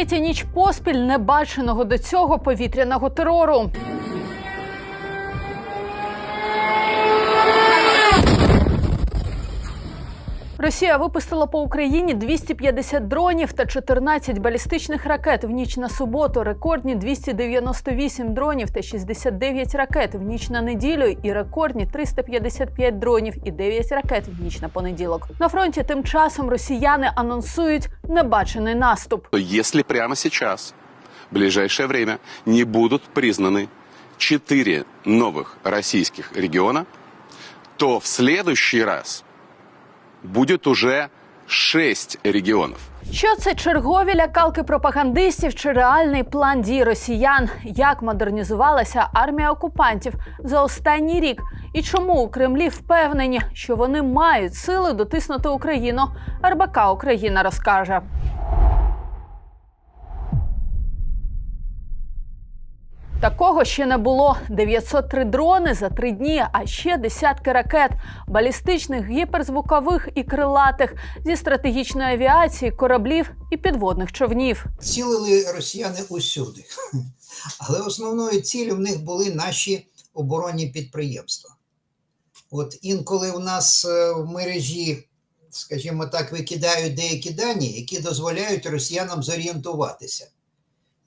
Третя ніч поспіль небаченого до цього повітряного терору. Росія випустила по Україні 250 дронів та 14 балістичних ракет в ніч на суботу. Рекордні 298 дронів та 69 ракет в ніч на неділю. І рекордні 355 дронів і 9 ракет в ніч на понеділок. На фронті тим часом росіяни анонсують небачений наступ. то если прямо сейчас, в ближайшее время, не будут признаны четыре новых российских региона, то в следующий раз будет уже шесть регионов. Що це чергові лякалки пропагандистів чи реальний план дій росіян? Як модернізувалася армія окупантів за останній рік? І чому у Кремлі впевнені, що вони мають сили дотиснути Україну? РБК Україна розкаже. Такого ще не було. 903 дрони за три дні, а ще десятки ракет, балістичних, гіперзвукових і крилатих зі стратегічної авіації, кораблів і підводних човнів. цілили росіяни усюди. Але основною ціллю в них були наші оборонні підприємства. От інколи у нас е, в мережі, скажімо так, викидають деякі дані, які дозволяють росіянам зорієнтуватися,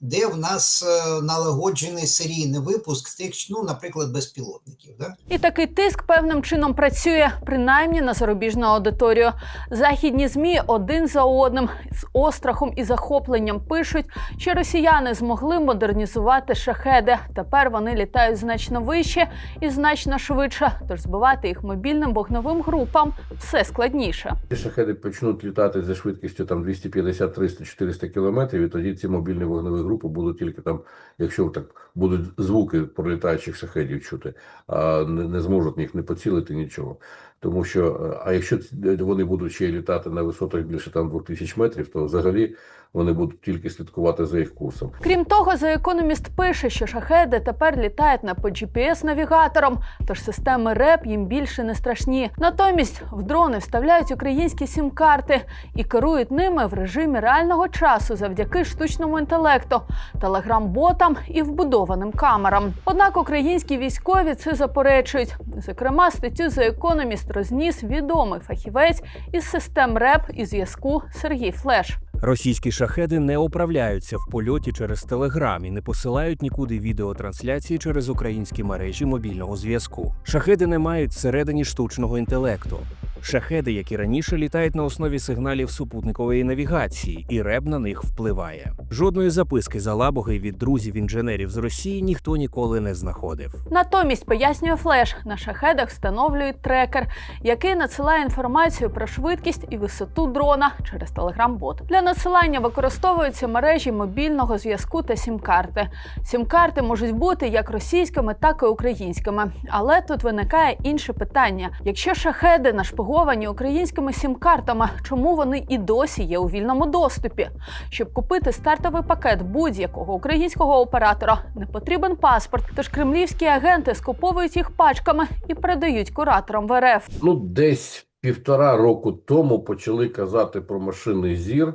де в нас е, налагоджений серійний випуск тих, ну, наприклад, безпілотників. Да? І такий тиск певним чином працює принаймні на зарубіжну аудиторію. Західні змі один за одним з острахом і захопленням пишуть, що росіяни змогли модернізувати шахеди. Тепер вони літають значно вище і значно швидше. Тож збивати їх мобільним вогневим групам все складніше. Шахеди почнуть літати за швидкістю там 250, 300, 400 кілометрів, і тоді ці мобільні вогневі групи будуть тільки там, якщо так будуть звуки пролітаючих шахедів чути, а не, не зможуть їх не поцілити нічого. Тому що, е, а якщо вони будуть ще літати на висотах більше там 2000 метрів, то взагалі вони будуть тільки слідкувати за їх курсом. Крім того, The Economist пише, що шахеди тепер літають не по GPS-навігаторам, тож системи РЕП їм більше не страшні. Натомість в дрони вставляють українські сім-карти і керують ними в режимі реального часу завдяки штучному інтелекту, телеграм-ботам і вбудованим камерам. Однак українські військові це заперечують. Зокрема, статтю The Economist розніс відомий фахівець із систем РЕП і зв'язку Сергій Флеш. Російські шахеди не оправляються в польоті через телеграм і не посилають нікуди відеотрансляції через українські мережі мобільного зв'язку. Шахеди не мають всередині штучного інтелекту. Шахеди, як і раніше, літають на основі сигналів супутникової навігації, і РЕБ на них впливає. Жодної записки за лабуги від друзів інженерів з Росії ніхто ніколи не знаходив. Натомість пояснює флеш на шахедах встановлюють трекер, який надсилає інформацію про швидкість і висоту дрона через телеграм-бот. Для надсилання використовуються мережі мобільного зв'язку та сім-карти. Сім-карти можуть бути як російськими, так і українськими. Але тут виникає інше питання: якщо шахеди нашпиговані українськими сім-картами, чому вони і досі є у вільному доступі? Щоб купити стартовий пакет будь-якого українського оператора, не потрібен паспорт. Тож кремлівські агенти скуповують їх пачками і передають кураторам в РФ. Ну, десь півтора року тому почали казати про машинний зір.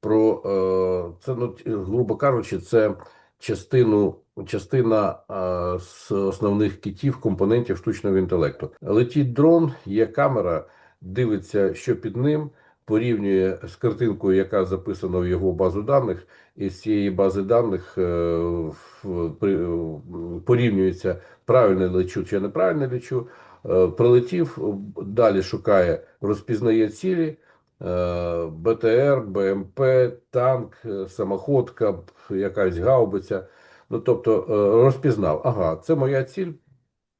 Про е, це, ну, грубо кажучи, це частину, частина з основних китів, компонентів штучного інтелекту. Летить дрон, є камера, дивиться, що під ним, порівнює з картинкою, яка записана в його базу даних, і з цієї бази даних е, порівнюється правильно лечу чи неправильно лечу. Е, Прилетів, далі шукає, розпізнає цілі, БТР, БМП, танк, е, самоходка, якась гаубиця. Ну, тобто е, розпізнав, ага, це моя ціль,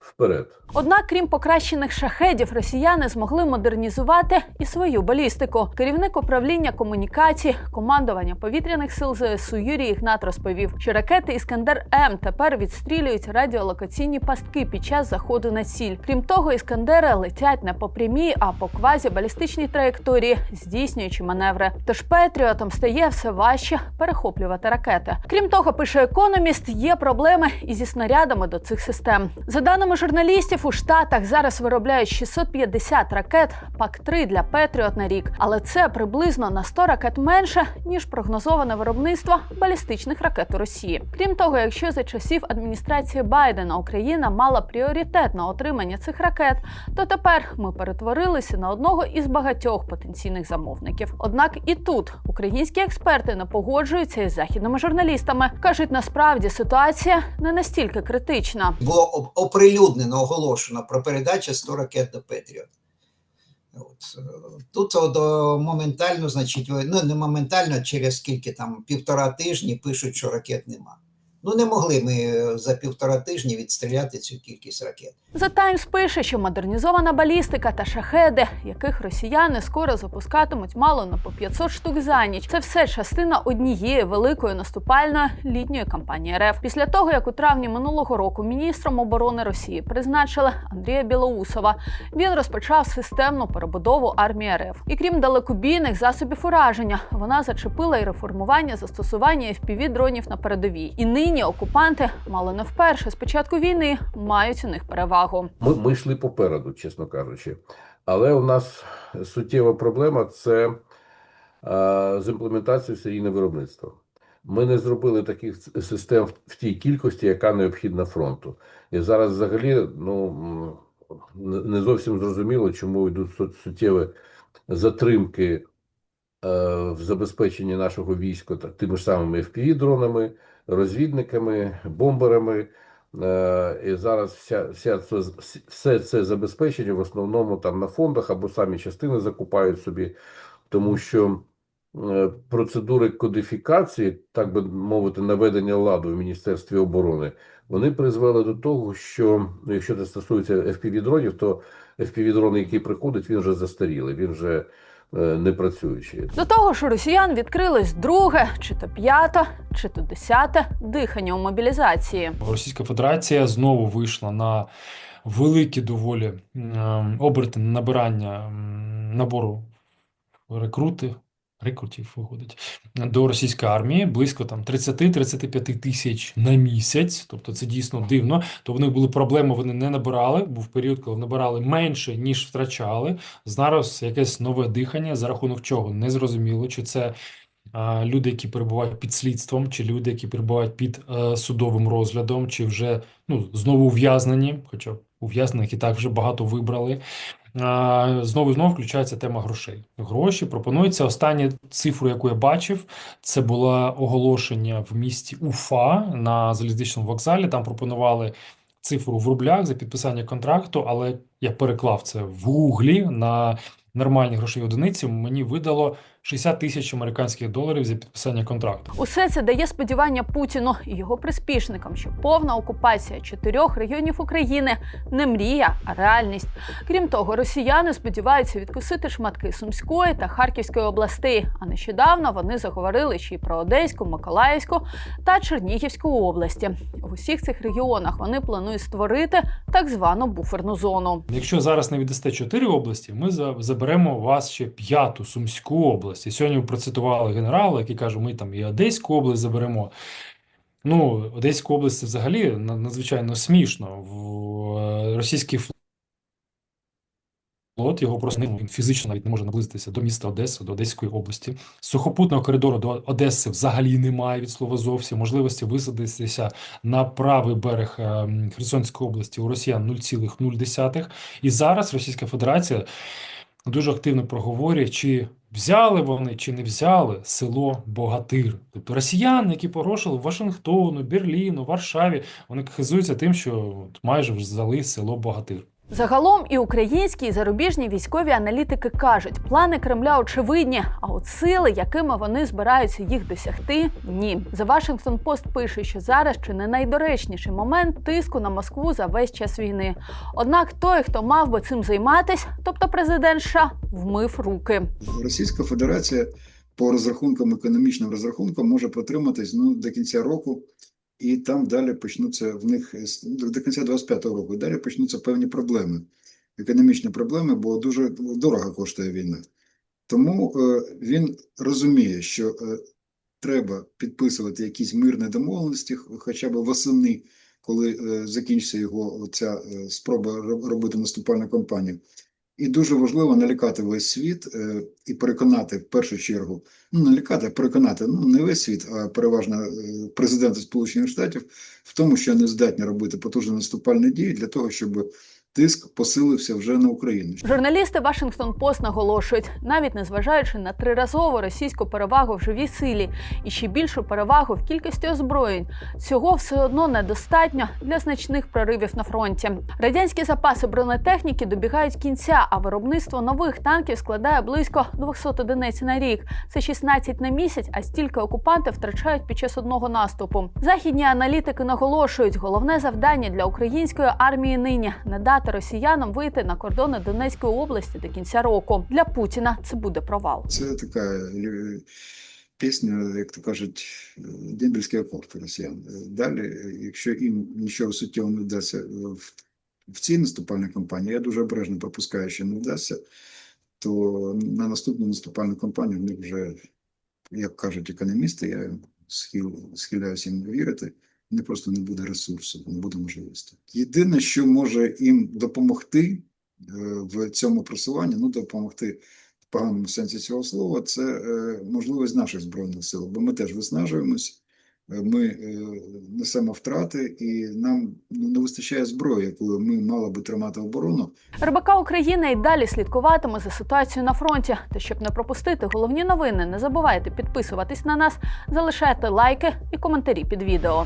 вперед. Однак, крім покращених шахедів, росіяни змогли модернізувати і свою балістику. Керівник управління комунікацій, командування повітряних сил ЗСУ Юрій Ігнат розповів, що ракети Іскандер М тепер відстрілюють радіолокаційні пастки під час заходу на ціль. Крім того, іскандери летять не по прямій, а по квазібалістичній траєкторії, здійснюючи маневри. Тож Петріотам стає все важче перехоплювати ракети. Крім того, пише економіст, є проблеми і зі снарядами до цих систем. За даними даними журналістів, у Штатах зараз виробляють 650 ракет ПАК-3 для Петріот на рік, але це приблизно на 100 ракет менше ніж прогнозоване виробництво балістичних ракет у Росії. Крім того, якщо за часів адміністрації Байдена Україна мала пріоритет на отримання цих ракет, то тепер ми перетворилися на одного із багатьох потенційних замовників. Однак і тут українські експерти не погоджуються із західними журналістами. кажуть, насправді ситуація не настільки критична. Було об- оприлюднено, оголошено про передачу 100 ракет до Петріот. От. е, Тут от, моментально, значить, ну не моментально, через скільки там півтора тижні пишуть, що ракет нема. Ну не могли ми е, за півтора тижні відстріляти цю кількість ракет. The Times пише, що модернізована балістика та шахеди, яких росіяни скоро запускатимуть мало не по 500 штук за ніч. Це все частина однієї великої наступальної літньої кампанії РФ. Після того, як у травні минулого року міністром оборони Росії призначили Андрія Білоусова, він розпочав системну перебудову армії РФ. І крім далекобійних засобів ураження, вона зачепила і реформування застосування fpv дронів на передовій. І нині окупанти мало не вперше з початку війни мають у них перевагу. Ми, ми йшли попереду, чесно кажучи. Але у нас суттєва проблема це е, з імплементацією серійного виробництва. Ми не зробили таких систем в- тій кількості, яка необхідна фронту. І зараз взагалі ну, не- зовсім зрозуміло, чому йдуть суттєві затримки е, в забезпеченні нашого війська тими ж самими FPV-дронами, розвідниками, бомберами. Е, І зараз вся, вся це, все це забезпечення в основному там на фондах або самі частини закупають собі, тому що е, процедури кодифікації, так би мовити, наведення ладу в Міністерстві оборони, вони призвели до того, що ну, якщо це стосується FPV-дронів, то FPV-дрон, який приходить, він вже застарілий, він вже не працюючи До того ж, у росіян відкрилось друге, чи то п'яте, чи то десяте дихання у мобілізації. Російська Федерація знову вийшла на великі доволі ем, оберти набирання ем, набору рекрути, рекрутів виходить до російської армії близько там 30-35 тисяч на місяць. Тобто це дійсно дивно. То в них були проблеми, вони не набирали. Був період, коли набирали менше ніж втрачали. Зараз якесь нове дихання за рахунок чого не зрозуміло, чи це люди, які перебувають під слідством, чи люди, які перебувають під е, судовим розглядом, чи вже ну, знову ув'язнені, хоча ув'язнених і так вже багато вибрали. Знову і знову включається тема грошей. Гроші пропонується. Останню цифру, яку я бачив, це було оголошення в місті Уфа на залізничному вокзалі. Там пропонували цифру в рублях за підписання контракту, але я переклав це в гуглі на нормальні грошові одиниці. Мені видало 60 тисяч американських доларів за підписання контракту. Усе це дає сподівання Путіну і його приспішникам, що повна окупація чотирьох регіонів України не мрія, а реальність. Крім того, росіяни сподіваються відкусити шматки Сумської та Харківської областей. А нещодавно вони заговорили ще й про Одеську, Миколаївську та Чернігівську області. В усіх цих регіонах вони планують створити так звану буферну зону. Якщо зараз не віддасте чотири області, ми за- заберемо у вас ще п'яту Сумську область. І сьогодні процитували генерала, який каже, ми там і Одеську область заберемо. Ну, Одеську область це взагалі надзвичайно смішно. В е, російський флот його просто він фізично навіть не може наблизитися до міста Одеси, до Одеської області. Сухопутного коридору до Одеси взагалі немає від слова зовсім. Можливості висадитися на правий берег е, Херсонської області у росіян 0,0. І зараз Російська Федерація дуже активно проговорює, чи взяли вони, чи не взяли село Богатир. Тобто росіяни, які порошили Вашингтону, Берліну, Варшаві, вони хизуються тим, що майже взяли село Богатир. Загалом і українські, і зарубіжні військові аналітики кажуть, плани Кремля очевидні, а от сили, якими вони збираються їх досягти, ні. За Вашингтон Пост пише, що зараз чи не найдоречніший момент тиску на Москву за весь час війни. Однак той, хто мав би цим займатись, тобто президент США, вмив руки. Російська Федерація по розрахункам, економічним розрахункам, може протриматись ну, до кінця року, і там далі почнуться в них е, до кінця 25-го року. Далі почнуться певні проблеми, економічні проблеми, бо дуже дорого коштує війна. Тому е, він розуміє, що е, треба підписувати якісь мирні домовленості, хоча б восени, коли е, закінчиться його ця спроба робити наступальну кампанію. І дуже важливо налякати весь світ е, і переконати в першу чергу, ну налякати, переконати ну не весь світ, а переважно е, президента Сполучених Штатів в тому, що не здатні робити потужні наступальні дії для того, щоб тиск посилився вже на Україну. Журналісти Вашингтон Пост наголошують, навіть незважаючи на триразову російську перевагу в живій силі і ще більшу перевагу в кількості озброєнь, цього все одно недостатньо для значних проривів на фронті. Радянські запаси бронетехніки добігають кінця, а виробництво нових танків складає близько 200 одиниць на рік. Це 16 на місяць, а стільки окупанти втрачають під час одного наступу. Західні аналітики наголошують, головне завдання для української армії нині не дати росіянам вийти на кордони Донецької області до кінця року. Для Путіна це буде провал. Це така е, пісня, як то кажуть, дембельський акорд росіян. Е, Далі, якщо їм нічого суттєво не вдасться е, в, цій наступальній кампанії, я дуже обережно пропускаю, що не вдасться, то на наступну наступальну кампанію в них вже, як кажуть економісти, я схил, схиляюся їм вірити, не просто не буде ресурсу, не буде можливості. Єдине, що може їм допомогти е, в цьому просуванні, ну допомогти в поганому сенсі цього слова, це е, можливість наших збройних сил, бо ми теж виснажуємось, ми е, несемо втрати, і нам ну, не вистачає зброї, якою ми мали би тримати оборону. РБК Україна і далі слідкуватиме за ситуацією на фронті. Та щоб не пропустити головні новини, не забувайте підписуватись на нас, залишайте лайки і коментарі під відео.